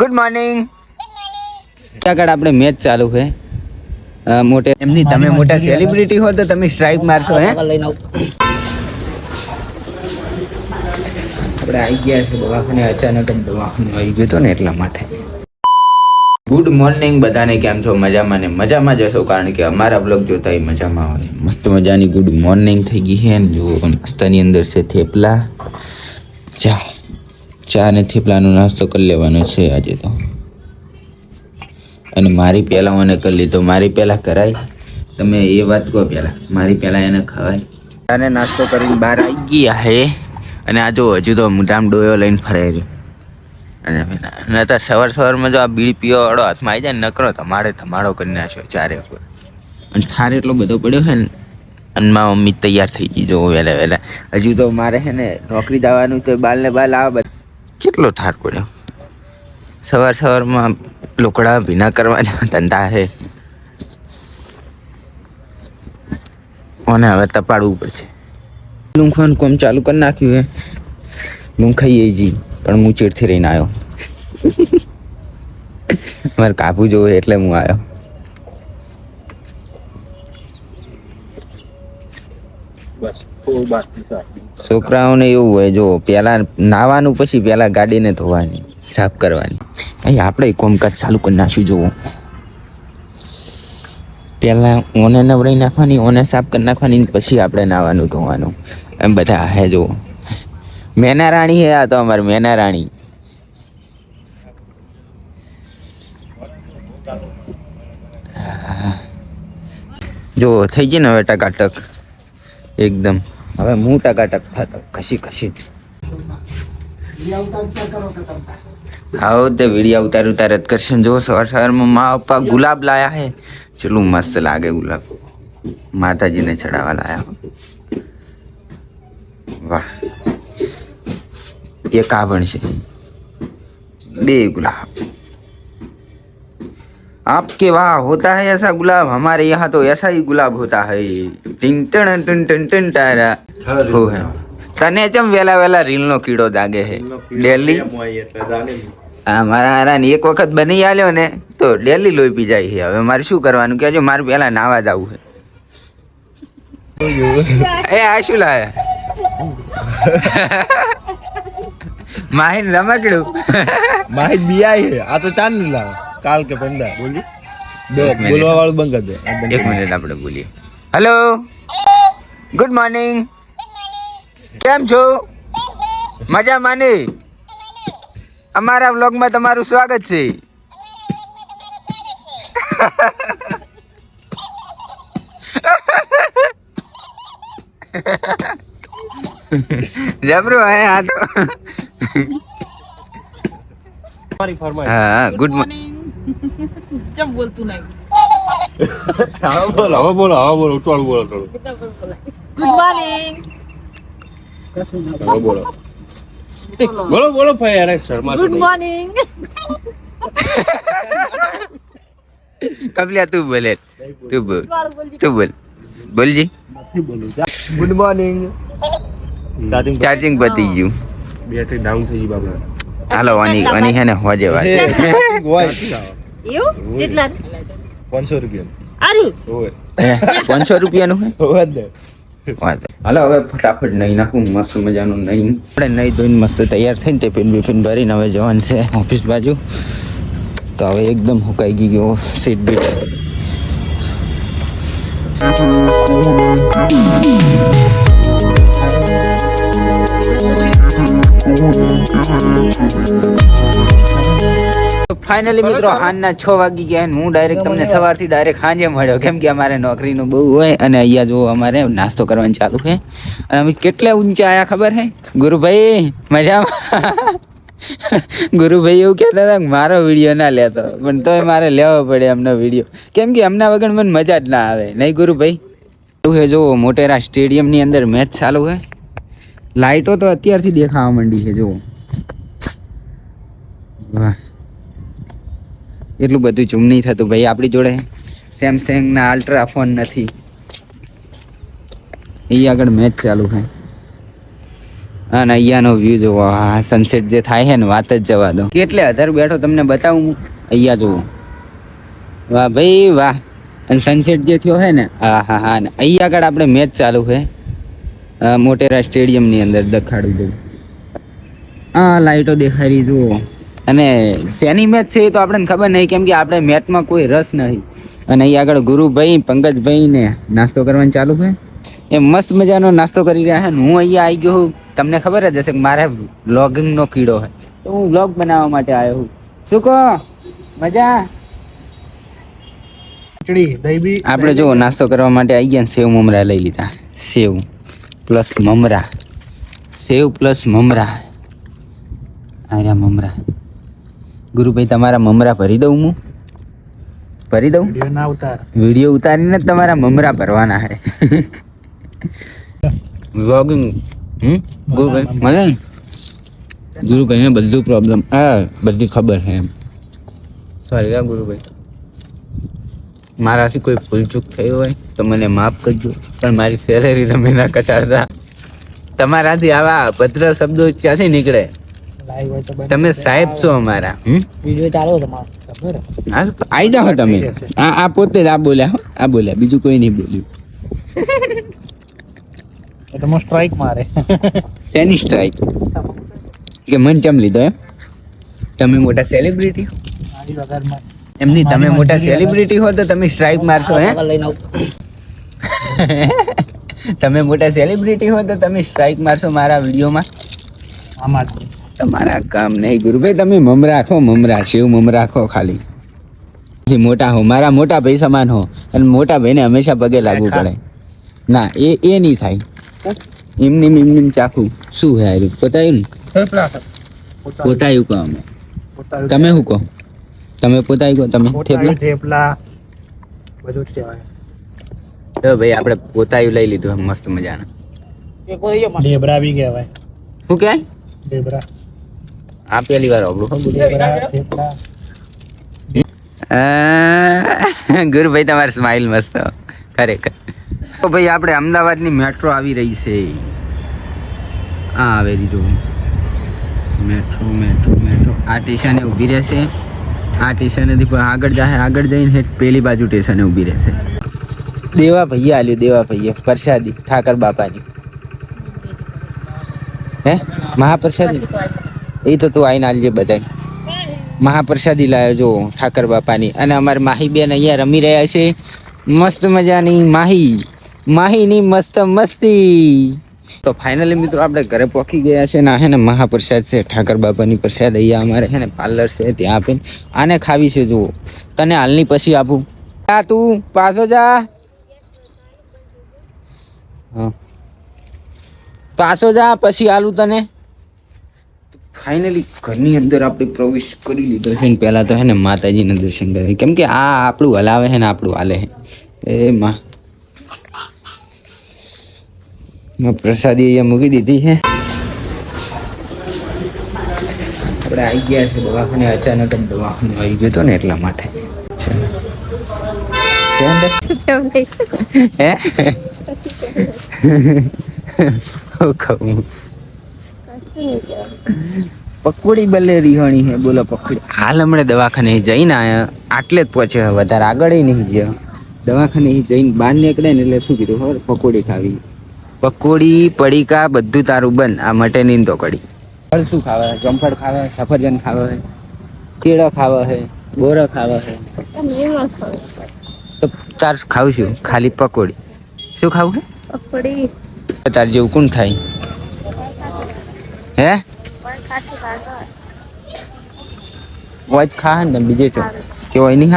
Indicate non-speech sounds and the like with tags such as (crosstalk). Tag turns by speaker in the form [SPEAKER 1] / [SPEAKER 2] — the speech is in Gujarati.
[SPEAKER 1] ગુડ મોર્નિંગ આગળ આપણે મેચ ચાલુ છે. મોટે એમની તમે મોટા સેલિબ્રિટી હો તો તમે સ્ટ્રાઇક મારશો હે? આપણે આવી ગયા છે દવાખાને અચાનક જ દવાખાને આવી ગયો હતો ને એટલા માટે. ગુડ મોર્નિંગ બધાને કેમ છો? મજામાં ને મજામાં જશો કારણ કે અમારા બ્લોગ જોતા એ મજામાં હોય. મસ્ત મજાની ગુડ મોર્નિંગ થઈ ગઈ છે ને જુઓ નાસ્તાની અંદર છે થેપલા. ચા ચા અને થેપલાનો નાસ્તો કરી લેવાનો છે આજે તો. અને મારી પહેલાં મને કરી લીધો મારી પહેલાં કરાય. તમે એ વાત કહો પહેલાં. મારી પહેલાં એને ખવાય. અને નાસ્તો કરીને બહાર આવી ગયા હે. અને આ જો હજુ તો મુદામ ડોયો લઈને ફરાઈ રહ્યો. અને ન તો સવાર સવારમાં જો આ બીડી પીવા વાળો હાથમાં આવી જાય ને નકરો તમારે ધમાડો કરી નાખ્યો ચારે ઉપર. અને ઠાર એટલો બધો પડ્યો છે ને? અને મારી મમ્મી તૈયાર થઈ ગઈ જો વહેલા વહેલા. હજુ તો મારે છે ને નોકરી જવાનું તો બાલ ને બાલ આવે બધા કેટલો ઠાર પડ્યો? સવાર સવારમાં લોકડા ભીના કરવાના ધંધા છે. અને હવે તપાડવું પડશે. લૂંખવાનું કોમ ચાલુ કરી નાખ્યું હે. લૂંખાઈએ જી પણ હું ચીડથી રહીને આવ્યો મારે કાપું જોવું એટલે હું આવ્યો છોકરાઓને એવું હોય જો પહેલા નાવાનું પછી પહેલા ગાડીને ધોવાની, સાફ કરવાની. અહીં આપણે કોમકાજ ચાલુ કરી નાખ્યું જોવો પહેલા ઓને નવડાઈ નાખવાની, ઓને સાફ કરી નાખવાની પછી આપણે નાવાનું ધોવાનું. એમ બધા હે, જુઓ. મેના રાણી હે આ તો અમારે મેના રાણી જો થઈ ગઈ ને હવે ટકાટક એકદમ. હવે હું ટકાટક થતો ખસી ખસી આવો તે વીડિયા ઉતાર ઉતાર જ કરશે. જો સવાર સવારમાં મા પપ્પા ગુલાબ લાયા હે. ચેટલું મસ્ત લાગે ગુલાબ. માતાજીને ચડાવવા લાયા વાહ. એક આવણ છે. બે ગુલાબ. आपके वहाँ होता है ऐसा गुलाब हमारे यहाँ तो ऐसा ही गुलाब होता है टिन टन टन टन टन टारा हो है તને ચમ વેલા વેલા રીલનો કીડો જાગે છે ડેલી હા મારા હારાને એક વખત બની આલ્યો ને તો ડેલી લોહી પી જાય છે હવે મારે શું કરવાનું કે મારે પહેલા નાવા જવું છે એ આ શું લાવે (laughs) માહિન રમકડું
[SPEAKER 2] માહિત બીઆઈ હે આ તો ચાંદ નું લાવ કાલ કે પંદર. બોલી બે
[SPEAKER 1] એક મિનિટ.
[SPEAKER 2] બોલવા વાળું બંધ કરી દે.
[SPEAKER 1] એક મિનિટ આપણે બોલીએ. હેલો ગુડ મોર્નિંગ કેમ છો? મજા માની અમારા વ્લોગમાં તમારું સ્વાગત છે. જબરું હે આ તો.
[SPEAKER 2] તમારી
[SPEAKER 1] હા ગુડ મોર્નિંગ
[SPEAKER 3] કેમ બોલતું નહીં?
[SPEAKER 2] હા, બોલો
[SPEAKER 4] હવે બોલો હવે બોલો ઉતાળું બોલો થોડું.
[SPEAKER 3] ગુડ મોર્નિંગ
[SPEAKER 4] હવે બોલો. બોલો બોલો ભાઈ અરે શર્મા
[SPEAKER 3] ગુડ મોર્નિંગ
[SPEAKER 1] કબલિયા તું બોલે. તું બોલ. તું બોલ. બોલજી.
[SPEAKER 2] ગુડ મોર્નિંગ ચાર્જિંગ
[SPEAKER 1] ચાર્જિંગ પતી ગયું.
[SPEAKER 4] બેટરી ડાઉન થઈ ગઈ બાબા
[SPEAKER 1] હાલો વાની વાની હે ને હોજે
[SPEAKER 3] એવું? કેટલા
[SPEAKER 2] પાંચસો રૂપિયા
[SPEAKER 1] પાંચસો રૂપિયાનું હે? હાલો હવે ફટાફટ નહીં નાખું મસ્ત મજાનું નહીં આપણે નહીં ધોઈને મસ્ત તૈયાર થઈને ટિફિન બિફિન ભરીને હવે જવાનું છે ઓફિસ બાજુ. તો હવે એકદમ હુકાઈ ગઈ ગયો સીટ બીટ ફાઇનલી મિત્રો હાંજના છ વાગી ગયા હું ડાયરેક્ટ તમને સવારથી ડાયરેક્ટ સાંજે મળ્યો. કેમ કે અમારે નોકરીનું બહુ હોય અને અહીંયા જો અમારે નાસ્તો કરવાનું ચાલુ છે. અને અમે કેટલા ઊંચા આયા ખબર હે? ગુરુભાઈ મજામાં? ગુરુભાઈ એવું કહેતા હતા કે મારો વીડિયો ના લેતો પણ તોય મારે લેવો પડે એમનો વીડિયો. કેમ કે એમના વગર મને મજા જ ના આવે. નહીં ગુરુભાઈ? એવું છે જો મોટેરા સ્ટેડિયમની અંદર મેચ ચાલુ છે. લાઇટો તો અત્યારથી દેખાવા માંડી છે જુઓ. વાહ. એટલું બધું ઝૂમ નહીં થતું ભાઈ આપણી જોડે સેમસંગના અલ્ટ્રા ફોન નથી. એ આગળ મેચ ચાલુ છે અને અહીંયાનો વ્યૂ જોવો આ સનસેટ જે થાય છે ને વાત જ જવા દો. કેટલે હજાર બેઠો તમને બતાવું હું? અહીંયા જુઓ. વાહ ભાઈ વાહ. અને સનસેટ જે થયો છે ને હા હા હા ને અહીંયા આગળ આપણે મેચ ચાલુ છે. મોટેરા સ્ટેડિયમની અંદર દેખાડું દઉં. આ લાઇટો દેખાઈ રહી જુઓ. અને શેની મેચ છે એ તો આપણને ખબર નહીં કેમ કે આપણે મેચમાં કોઈ રસ નહીં અને અહીં આગળ ગુરુભાઈ પંકજભાઈ ને નાસ્તો કરવાનું ચાલુ છે. એ મસ્ત મજાનો નાસ્તો કરી રહ્યા છે હું અહીંયા આવી ગયો છું તમને ખબર જ હશે કે મારે બ્લોગિંગનો કીડો છે. તો હું વ્લોગ બનાવવા માટે આવ્યો છું શું કહો? મજા? આપણે જો નાસ્તો કરવા માટે આવી ગયા સેવ મમરા લઈ લીધા. સેવ. પ્લસ મમરા. સેવ પ્લસ મમરા. આર્યા મમરા. ગુરુભાઈ તમારા મમરા ભરી દઉં હું? ભરી દઉં? વીડિયો ઉતારીને તમારા મમરા ભરવાના હે વ્લોગિંગ હમ? ગુરુભાઈ મને ગુરુભાઈને બધું પ્રોબ્લેમ હા બધી ખબર છે એમ. સોરી ગુરુભાઈ. મારાથી કોઈ ભૂલચૂક થઈ હોય તો મને માફ કરજો. પણ મારી સેલેરી તમે ના કટાડતા. તમારાથી આવા ભદ્ર શબ્દો ક્યાંથી નીકળે? તમે સાહેબ છો અમારા આવી આઈ જાઓ તમે. આ આ પોતે જ આ બોલ્યા હો. આ બોલ્યા બીજું કોઈ નહીં બોલ્યું. (laughs)
[SPEAKER 2] સ્ટ્રાઇક મારે.
[SPEAKER 1] શેની સ્ટ્રાઇક કે મન ચમ લીધો એમ? તમે મોટા સેલિબ્રિટી એમની (laughs) તમે મોટા સેલિબ્રિટી હો તો તમે સ્ટ્રાઇક મારશો હે? તમે મોટા સેલિબ્રિટી હો તો તમે સ્ટ્રાઇક મારશો મારા વિડીયોમાં? તમારા કામ નહીં ગુરુભાઈ તમે મમ રાખો મમ શિવ મમ રાખો ખાલી. જે મોટા હો મારા મોટા ભાઈ સમાન હો અને મોટા ભાઈને હંમેશા પગે લાગવું પડે. ના એ એ નહીં થાય. એમની એમની ચાખું. શું હે આર્યું પોતાયું પોતાયું કહો અમે. તમે શું કહો? તમે પોતાઈ ગયો તમે થેપલા
[SPEAKER 2] થેપલા બધું જ કહેવાય.
[SPEAKER 1] તો ભાઈ આપણે પોતાયું લઈ લીધું એમ મસ્ત મજાનું.
[SPEAKER 2] ઢેબરા બી કહેવાય.
[SPEAKER 1] શું કહેવાય?
[SPEAKER 2] ઢેબરા
[SPEAKER 1] આ પહેલી વાર આપણું ગુરુભાઈ તમારી સ્માઇલ મસ્ત. ખરેખર. તો ભાઈ આપણે અમદાવાદની મેટ્રો આવી રહી છે. આ આવેલી જો મેટ્રો મેટ્રો મેટ્રો આ સ્ટેશને ઊભી રહેશે. આ સ્ટેશનેથી આગળ જાય આગળ જઈને પેલી બાજુ સ્ટેશને ઊભી રહેશે. દેવા ભૈયા આલ્યું દેવા ભૈયા પ્રસાદી, ઠાકર બાપાની. હે? મહાપ્રસાદી? એ તો તું આવીને આલજે બધાય. મહાપ્રસાદી લાવ્યો જો, ઠાકર બાપાની. અને અમારે માહી બેન અહીંયા રમી રહ્યા છે. મસ્ત મજાની માહી. માહીની મસ્ત મસ્તી. તો ફાઇનલી મિત્રો આપણે ઘરે પહોંચી ગયા છે ને હે ને મહાપ્રસાદ છે, ઠાકર બાબાની પ્રસાદ અહીંયા અમારે હે ને પાર્લર છે ત્યાં આપીને આને ખાવી છે, જુઓ. તને હાલની પછી આપું. આ તું, પાછો જા. પાછો જા, પછી આલું તને. ફાઇનલી ઘરની અંદર આપણે પ્રવેશ કરી લીધો છે ને, પહેલાં તો હે ને માતાજીના દર્શન કરે કેમ કે આ આપણું હલાવે છે ને, આપણું હાલે છે. એ માં મેં પ્રસાદી અહીંયા મૂકી દીધી છે. આપણે આવી ગયા છે દવાખાને અચાનક જ દવાખાને આવી ગયો હતો ને એટલા માટે? હે? હું પકોડી બલ્લે રીહણી હે બોલો પકોડી. હાલ હમણાં દવાખાને જઈને આટલે જ પહોંચે વધારે આગળ નહીં ગયો. દવાખાને જઈને બહાર નીકળે ને એટલે શું કીધું ખબર? પકોડી ખાવી. પકોડી પડીકા બધું તારું બન. આ મટેની તો કડી ફળ શું ખાવે જમફળ ખાવે સફરજન ખાવે છે કેળા ખાવે છે બોરા ખાવે છે તો તાર ખાવું છું ખાલી પકોડી. શું ખાવું છે? તાર જેવું કોણ થાય? હે? વોચ ખા ને બીજે છો. કેવાય નહીં